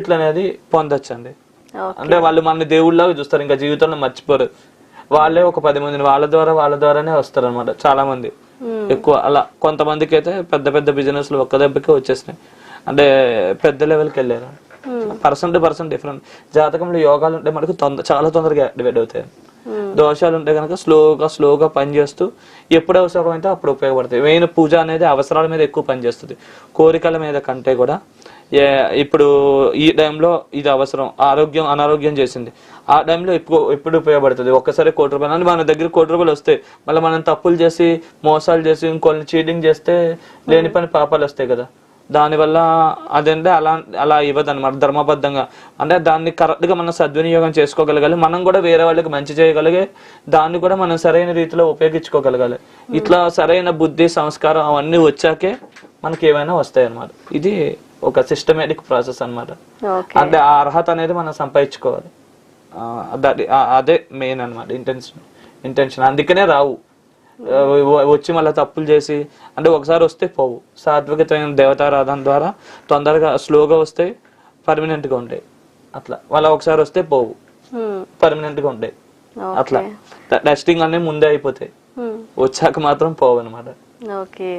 ఇట్లా అనేది పొందొచ్చండి. అంటే వాళ్ళు మన దేవుళ్ళగా చూస్తారు ఇంకా జీవితంలో మర్చిపోరు. వాళ్ళే ఒక పది మందిని వాళ్ళ ద్వారా వాళ్ళ ద్వారానే వస్తారు అనమాట చాలా మంది ఎక్కువ అలా కొంతమందికి అయితే పెద్ద పెద్ద బిజినెస్లు ఒక్క దెబ్బకే వచ్చేసినాయి. అంటే పెద్ద లెవెల్కి వెళ్ళారు. Person to person different. జాతకంలో యోగాలు ఉంటే మనకు తొందర చాలా తొందరగా యాక్టివేట్ అవుతాయి. దోషాలు ఉంటే కనుక స్లోగా స్లోగా పనిచేస్తూ ఎప్పుడు అవసరమైతే అప్పుడు ఉపయోగపడతాయి. మెయిన్ పూజ అనేది అవసరాల మీద ఎక్కువ పనిచేస్తుంది. కోరికల మీద కంటే కూడా. ఏ- ఇప్పుడు ఈ టైంలో ఇది అవసరం. ఆరోగ్యం అనారోగ్యం చేసింది. ఆ టైంలో ఎక్కువ ఎప్పుడు ఉపయోగపడుతుంది? ఒక్కసారి కోటి రూపాయలు. అంటే మన దగ్గర కోటి రూపాయలు వస్తాయి. మళ్ళీ మనం తప్పులు చేసి మోసాలు చేసి ఇంకొన్ని చీటింగ్ చేస్తే లేని పని పాపాలు వస్తాయి కదా. దానివల్ల అదంటే అలా అలా ఇవ్వదు అనమాట ధర్మబద్ధంగా. అంటే దాన్ని correct గా మనం సద్వినియోగం చేసుకోగలగాలి మనం కూడా వేరే వాళ్ళకి మంచి చేయగలిగే దాన్ని కూడా మనం సరైన రీతిలో ఉపయోగించుకోగలగాలి. ఇట్లా సరైన బుద్ధి సంస్కారం అవన్నీ వచ్చాకే మనకి ఏమైనా వస్తాయి అన్నమాట ఇది ఒక సిస్టమేటిక్ ప్రాసెస్ అన్నమాట. ఓకే. అంటే ఆ అర్హత అనేది మనం సంపాదించుకోవాలి. అదే మెయిన్ అన్నమాట ఇంటెన్షన్ ఇంటెన్షన్ అందుకనే రావు. వచ్చి మళ్ళీ తప్పులు చేసి అంటే ఒకసారి వస్తే పోవు. సాత్వికతమైన దేవతారాధన ద్వారా తొందరగా స్లోగా వస్తే పర్మనెంట్గా ఉంటాయి అట్లా. వాళ్ళ ఒకసారి వస్తే పోవు. మ్మ్. పర్మనెంట్గా ఉంటాయి అట్లా. టెస్టింగ్ అన్నీ ముందే అయిపోతాయి. వచ్చాక మాత్రం పోవు అనమాట ఓకే.